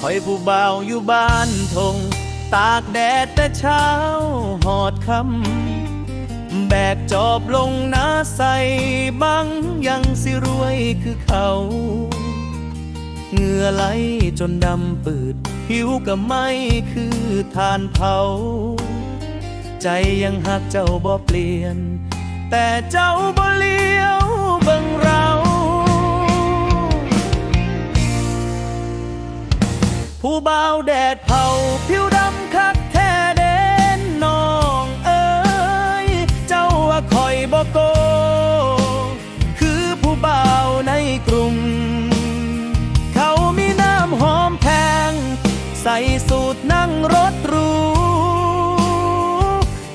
คอยผู้บ่าวอยู่บ้านทง ตากแดดแต่เช้าหอดคำ แบกจอบลงนาใส่บังยังสิรวยคือเขาเหงื่อไหลจนดำปืด ผิวก็ไม่คือทานเผา ใจยังหักเจ้าบ่เปลี่ยน แต่เจ้าบ่เลี้ยวบิ่งรา บ่าวแดดเผาผิวดำคักแท้เด่นน้องเอ้ย เจ้าว่าคอยบ่โก คือผู้บ่าวในกรุงเขามีน้ำหอมแพง ใส่สูตรนั่งรถหรู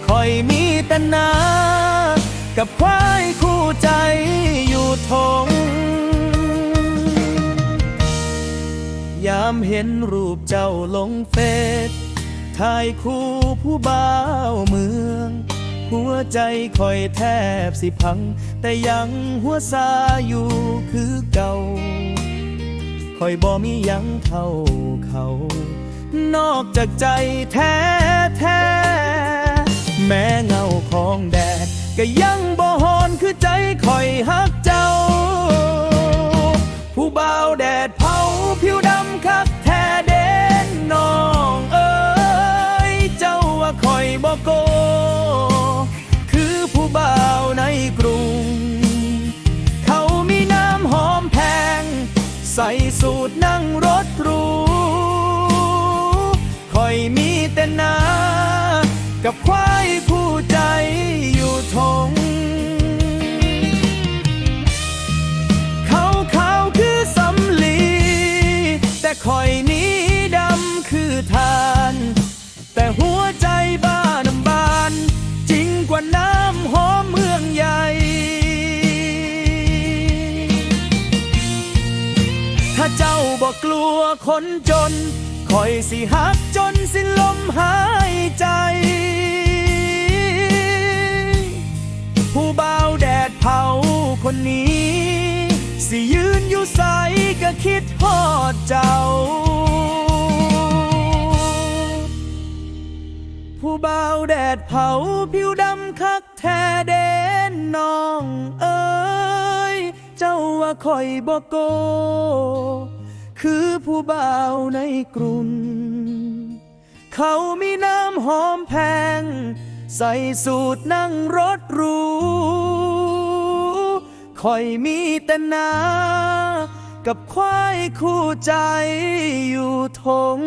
คอยมีแต่นา กับควายคู่ใจอยู่ทงามเห็นรูปเจ้าลงเฟซถ่ายคู่ผู้บ่าวเมือง หัวใจคอยแทบสิพัง แต่ยังหัวซาอยู่คือเก่าคอยบ่มียังเท่าเขา นอกจากใจแท้แท้แม้เงาของแดด ก็ยังบ่หอนคือใจคอยฮักเจ้ ใส่สูตรนั่งรถหรูคอยมีแต่นา กับควายผู้ใจอยู่ทงเขาขาวคือสำลี แต่คอยนี้ดำคือทา ถ้าเจ้าบอกกลัวคนจนคอยสิหักจนสิ้นลมหายใจ ผู้บ่าวแดดเผาคนนี้ สิยืนอยู่ใสก็คิดฮอดเจ้า ผู้บ่าวแดดเผาผิวดำคักแท้เด่นน้องเอ้ย คอยบ่โก คือผู้บ่าวในกรุงเขามีน้ำหอมแพง ใส่สูตรนั่งรถหรูคอยมีแต่นากับควายคู่ใจอยู่ทง